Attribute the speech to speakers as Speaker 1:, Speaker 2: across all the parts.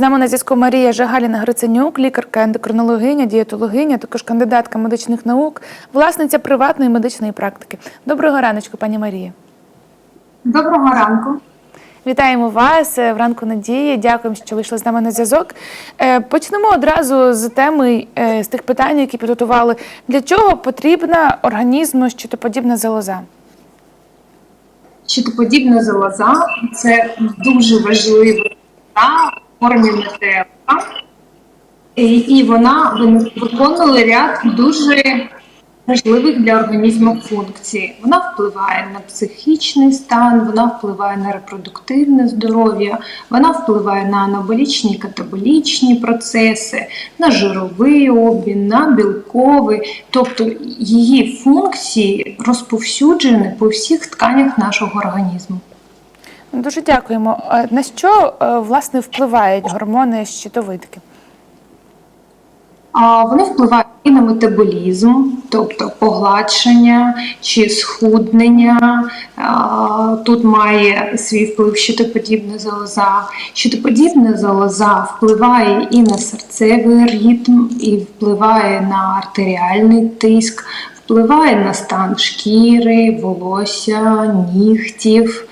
Speaker 1: З нами на зв'язку Марія Жагаліна Гриценюк, лікарка, ендокринологиня, дієтологиня, також кандидатка медичних наук, власниця приватної медичної практики. Доброго раночку, пані Марія.
Speaker 2: Доброго ранку.
Speaker 1: Вітаємо вас е, в ранку надії. Дякуємо, що вийшли з нами на зв'язок. Е, Почнемо одразу з теми е, з тих питань, які підготували. Для чого потрібна організму щитоподібна залоза?
Speaker 2: Щитоподібна залоза це дуже важлива та в формі метелика, і вона виконує ряд дуже важливих для організму функцій. Вона впливає на психічний стан, вона впливає на репродуктивне здоров'я, вона впливає на анаболічні і катаболічні процеси, на жировий обмін, на білковий, тобто її функції розповсюджені по всіх тканях нашого організму.
Speaker 1: Дуже дякуємо. На що е, власне впливають гормони щитовидки?
Speaker 2: Вони впливають і на метаболізм, тобто погладшення чи схуднення. Тут має свій вплив щитоподібна залоза. Щитоподібна залоза впливає і на серцевий ритм, і впливає на артеріальний тиск, впливає на стан шкіри, волосся, нігтів,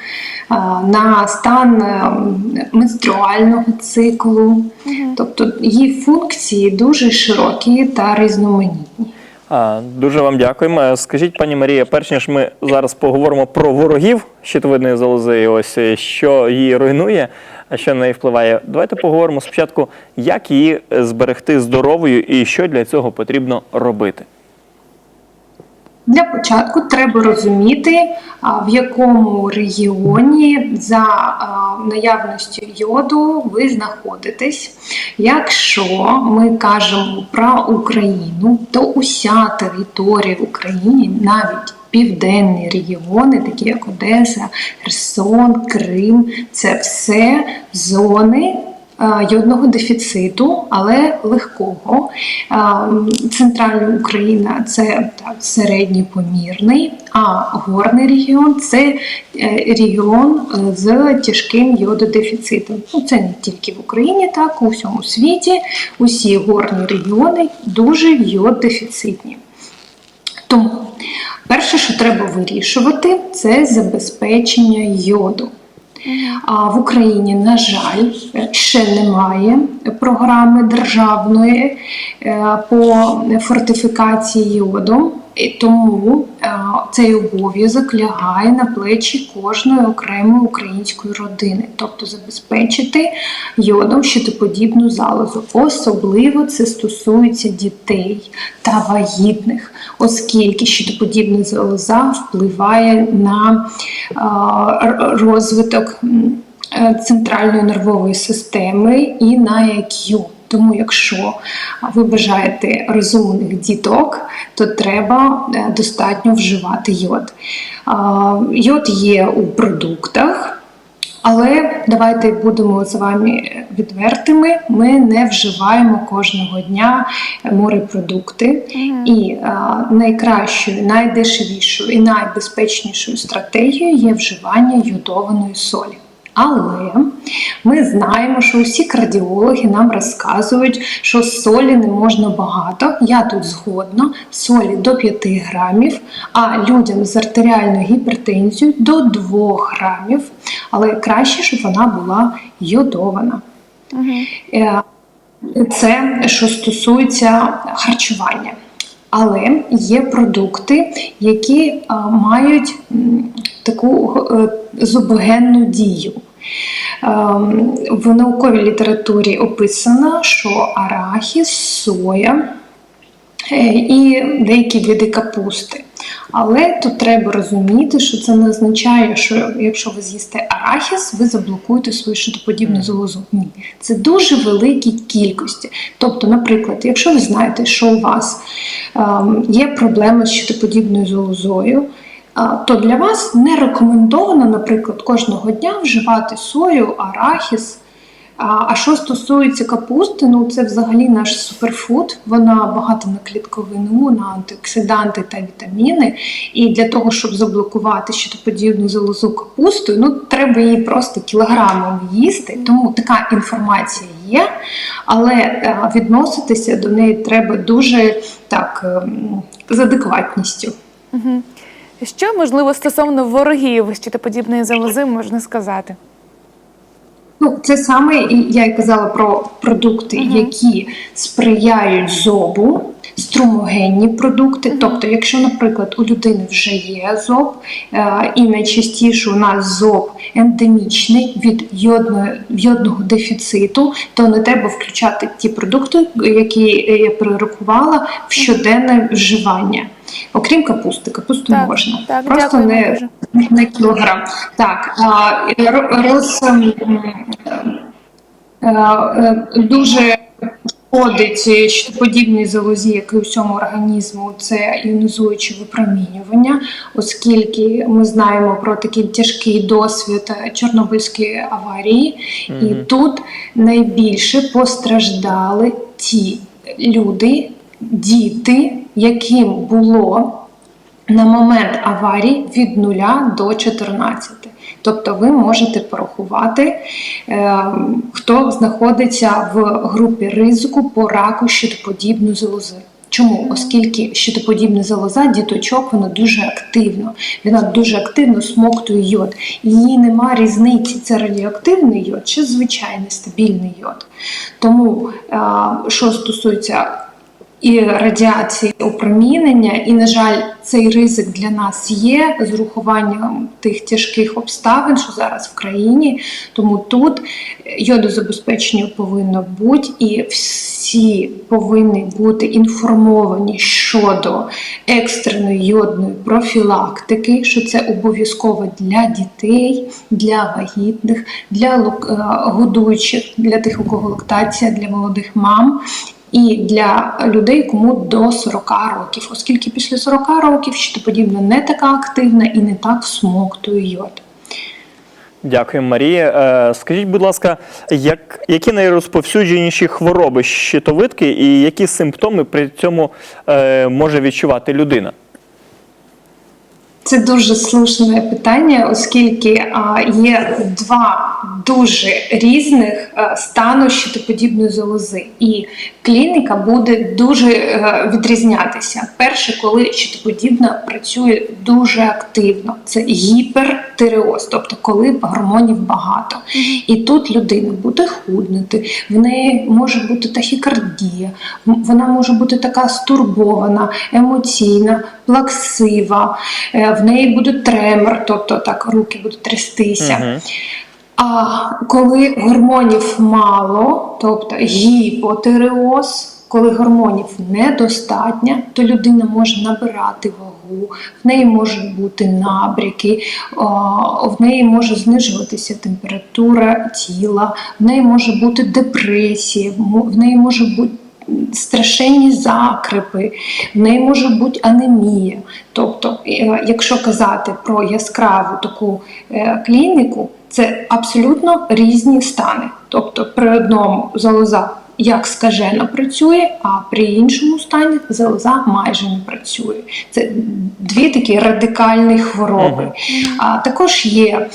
Speaker 2: на стан ем, менструального циклу. Тобто її функції дуже широкі та різноманітні.
Speaker 3: Дуже вам дякуємо. Е, Скажіть, пані Марія, перш ніж ми зараз поговоримо про ворогів щитовидної залози, ось е, що її руйнує, а що на неї впливає. Давайте поговоримо спочатку, як її е, зберегти здоровою і що для цього потрібно робити.
Speaker 2: Для початку треба розуміти, в якому регіоні за наявністю йоду ви знаходитесь. Якщо ми кажемо про Україну, то уся територія в Україні, навіть південні регіони, такі як Одеса, Херсон, Крим, це все зони. Е, Йодного дефіциту, але легкого. Е, Центральна Україна це так, середній а горний регіон це е, регіон е, з тяжким йододефіцитом. Ну, це не тільки в Україні, так у всьому світі. Усі горні регіони дуже йод-дефіцитні. Тому перше, що треба вирішувати, це забезпечення йоду. А в Україні, на жаль, ще немає програми державної е, по фортифікації йодом, і тому е, цей обов'язок лягає на плечі кожної окремої української родини, тобто забезпечити йодом щитоподібну залозу. Особливо це стосується дітей та вагітних, оскільки щитоподібна залоза впливає на е, розвиток е, центральної нервової системи і на IQ. Тому, якщо ви бажаєте розумних діток, то треба е, достатньо вживати йод. Йод є у продуктах, але давайте будемо з вами відвертими. Ми не вживаємо кожного дня морепродукти. І а, найкращою, найдешевішою і найбезпечнішою стратегією є вживання йодованої солі. Але ми знаємо, що усі кардіологи нам розказують, що солі не можна багато. Я тут згодна, солі до 5 грамів, а людям з артеріальною гіпертензією до 2 грамів. Але краще, щоб вона була йодована. Е, Це що стосується харчування. Але є продукти, які а, мають таку е, зубогенну дію. Ем, В науковій літературі описано, що арахіс, соя е, і деякі види капусти. Але тут треба розуміти, що це не означає, що якщо ви з'їсте арахіс, ви заблокуєте свою щитоподібну залозу. Ні, це дуже великі кількості. Тобто, наприклад, якщо ви знаєте, що у вас ем, є проблеми з щитоподібною залозою, то для вас не рекомендовано, наприклад, кожного дня вживати сою, арахіс. А що стосується капусти, ну це взагалі наш суперфуд. Вона багата на клітковину, на антиоксиданти та вітаміни. І для того, щоб заблокувати щитоподібну залозу капустою, ну треба її просто кілограмом їсти. Тому така інформація є, але е, відноситися до неї треба дуже так ем, з адекватністю.
Speaker 1: Що можливо стосовно ворогів щитоподібної залози можна сказати?
Speaker 2: Ну, це саме я й казала про продукти, які сприяють зобу, струмогенні продукти. Тобто, якщо, наприклад, у людини вже є зоб, е, і найчастіше у нас зоб ендемічний від йодної, йодного дефіциту, то не треба включати ті продукти, які я перерахувала в щоденне вживання. Окрім капусти, капусту
Speaker 1: Так,
Speaker 2: можна.
Speaker 1: так,
Speaker 2: Просто не,
Speaker 1: дуже.
Speaker 2: кілограм. Так, а, ро- роз, ем, е, е, дуже шкодить щитоподібній залозі, як і усьому організму, це іонізуюче випромінювання, оскільки ми знаємо про такий тяжкий досвід Чорнобильської аварії, і тут найбільше постраждали ті люди, діти, яким було на момент аварії від 0 до 14. Тобто ви можете порахувати, е, хто знаходиться в групі ризику по раку щитоподібної залози. Чому? Оскільки щитоподібна залоза діточок вона дуже активно, вона дуже активно смоктує йод. Її нема різниці, це радіоактивний йод чи звичайний стабільний йод. Тому, е, що стосується і радіації опромінення, і, на жаль, цей ризик для нас є з урахуванням тих тяжких обставин, що зараз в країні. Тому тут йодозабезпечення повинно бути, і всі повинні бути інформовані щодо екстреної йодної профілактики, що це обов'язково для дітей, для вагітних, для лук- е, годуючих, для тих, у кого лактація, для молодих мам і для людей, кому до 40 років, оскільки після 40 років щитоподібна не така активна і не так всмоктує йод.
Speaker 3: Дякую, Марія. Е, Скажіть, будь ласка, як, які найрозповсюдженіші хвороби щитовидки і які симптоми при цьому е, може відчувати людина?
Speaker 2: Це дуже слушне питання, оскільки а, є два дуже різних стану щитоподібної залози, і клініка буде дуже е, відрізнятися. Перше, коли щитоподібна працює дуже активно, це гіпертиреоз, тобто коли гормонів багато. І тут людина буде худнути, в неї може бути тахікардія, вона може бути така стурбована, емоційна, плаксива, е, в неї буде тремор, тобто так руки будуть трястися. А коли гормонів мало, тобто гіпотиреоз, коли гормонів недостатньо, то людина може набирати вагу, в неї можуть бути набряки, в неї може знижуватися температура тіла, в неї може бути депресія, в неї може бути страшенні закрипи, в неї може бути анемія. Тобто, е, якщо казати про яскраву таку е, клініку, це абсолютно різні стани. Тобто, при одному залоза як скажено працює, а при іншому стані залоза майже не працює. Це дві такі радикальні хвороби.
Speaker 3: Мгм.
Speaker 2: А також є е,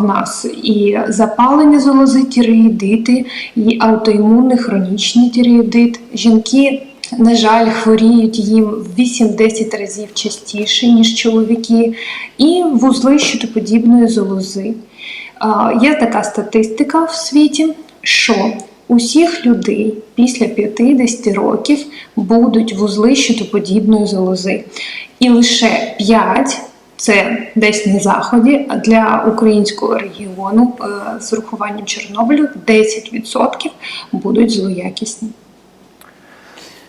Speaker 2: в нас і запалення залози тіреїдити, і аутоімунний хронічний тіреїдит. Жінки, на жаль, хворіють їм в 8-10 разів частіше, ніж чоловіки, і вузли щитоподібної залози. А, Є така статистика в світі, що усіх людей після 50 років будуть вузли щитоподібної залози. І лише 5 це десь на заході, а для українського регіону е, з урахуванням Чорнобилю 10% будуть злоякісні.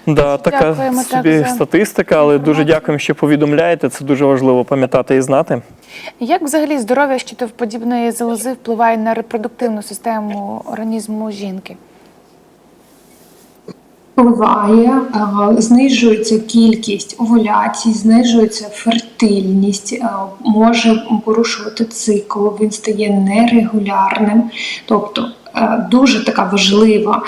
Speaker 3: Да, така
Speaker 1: Дякуємо так
Speaker 3: собі
Speaker 1: за
Speaker 3: статистика, але дуже
Speaker 1: інформацію.
Speaker 3: дякуємо, що повідомляєте. Це дуже важливо пам'ятати і знати.
Speaker 1: Як взагалі здоров'я щитоподібної залози впливає на репродуктивну систему організму жінки?
Speaker 2: Впливає, е, знижується кількість овуляцій, знижується фертильність, е, може порушувати цикл, він стає нерегулярним. Тобто е, дуже така важлива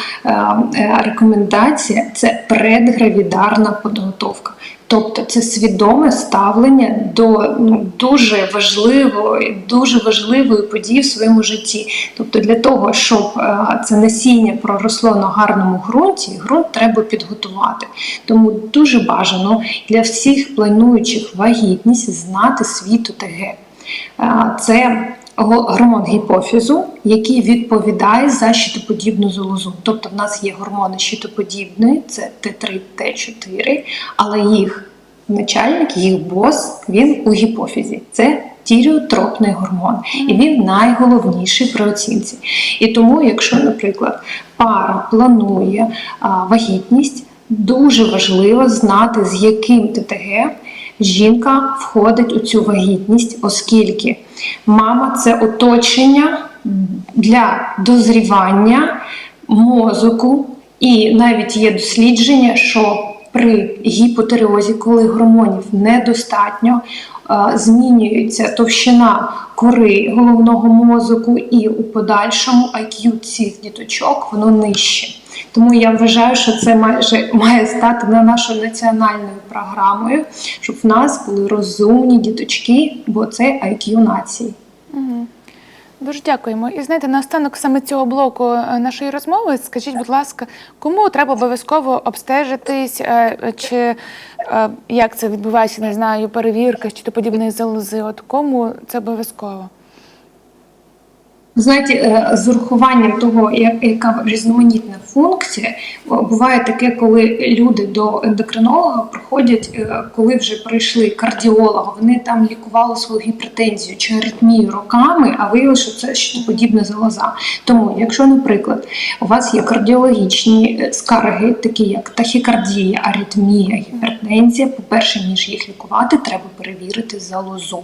Speaker 2: рекомендація це предгравідарна підготовка. Тобто це свідоме ставлення до ну, дуже важливої, дуже важливої події в своєму житті. Тобто, для того, щоб е, це насіння проросло на гарному ґрунті, ґрунт треба підготувати. Тому дуже бажано для всіх плануючих вагітність знати свій ТГ. Е, Це гормон гіпофізу, який відповідає за щитоподібну залозу. Тобто в нас є гормони щитоподібної, це Т3, Т4, але їх начальник, їх бос, він у гіпофізі. Це тіріотропний гормон, і він найголовніший при оцінці. І тому, якщо, наприклад, пара планує а, вагітність, дуже важливо знати, з яким ТТГ жінка входить у цю вагітність, оскільки мама це оточення для дозрівання мозоку, і навіть є дослідження, що при гіпотереозі, коли гормонів недостатньо, е, змінюється товщина кори головного мозоку, і у подальшому IQ цих діточок воно нижче. Тому я вважаю, що це майже має стати на нашою національною програмою, щоб в нас були розумні діточки, бо це IQ нації.
Speaker 1: Дуже дякуємо. І знаєте, наостанок саме цього блоку е, нашої розмови, скажіть, будь ласка, кому треба обов'язково обстежитись, е, чи е, як це відбувається, не знаю, перевірка чи то подібної залози? От кому це обов'язково?
Speaker 2: Знаєте, е, з урахуванням того, яка різноманітна функція, буває таке, коли люди до ендокринолога приходять, е, коли вже прийшли кардіолога, вони там лікували свою гіпертензію чи аритмію роками, а виявилося, що це щитоподібна залоза. Тому, якщо, наприклад, у вас є кардіологічні е, скарги, такі як тахікардія, аритмія, гіпертензія, по-перше, ніж їх лікувати, треба перевірити залозу.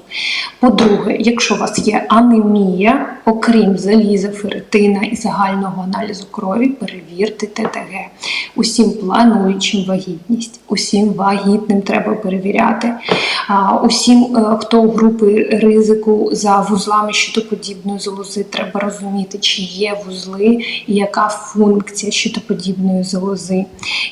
Speaker 2: По-друге, якщо у вас є анемія, окрім заліза, ферритина і загального аналізу крові, перевірте ТТГ. Усім плануючим вагітність, усім вагітним треба перевіряти. Усім, е, хто у групи ризику за вузлами щитоподібної залози, треба розуміти, чи є вузли і яка функція щитоподібної залози.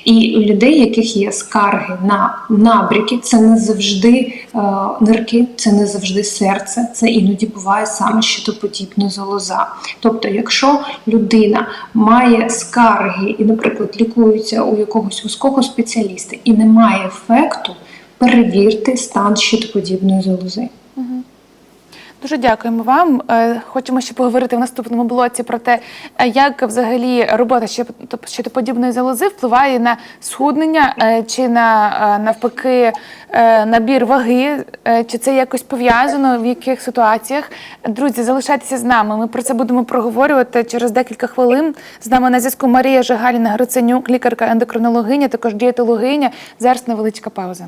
Speaker 2: І у людей, яких є скарги на набряки, це не завжди е, нирки, це не завжди серце, це іноді буває саме щитоподібна залоза. Тобто, якщо людина має скарги і, наприклад, лікується у якогось вузького спеціаліста і не має ефекту, перевірте стан щитоподібної залози.
Speaker 1: Дуже дякуємо вам. Е, Хочемо ще поговорити в наступному блоці про те, е, як взагалі робота щитоп- щитоподібної залози впливає на схуднення е, чи на навпаки набір ваги, чи це якось пов'язано, в яких ситуаціях. Друзі, залишайтеся з нами. Ми про це будемо проговорювати через декілька хвилин. З нами на зв'язку Марія Жигаліна Гриценюк, лікарка ендокринологиня, також дієтологиня. Зараз невеличка пауза.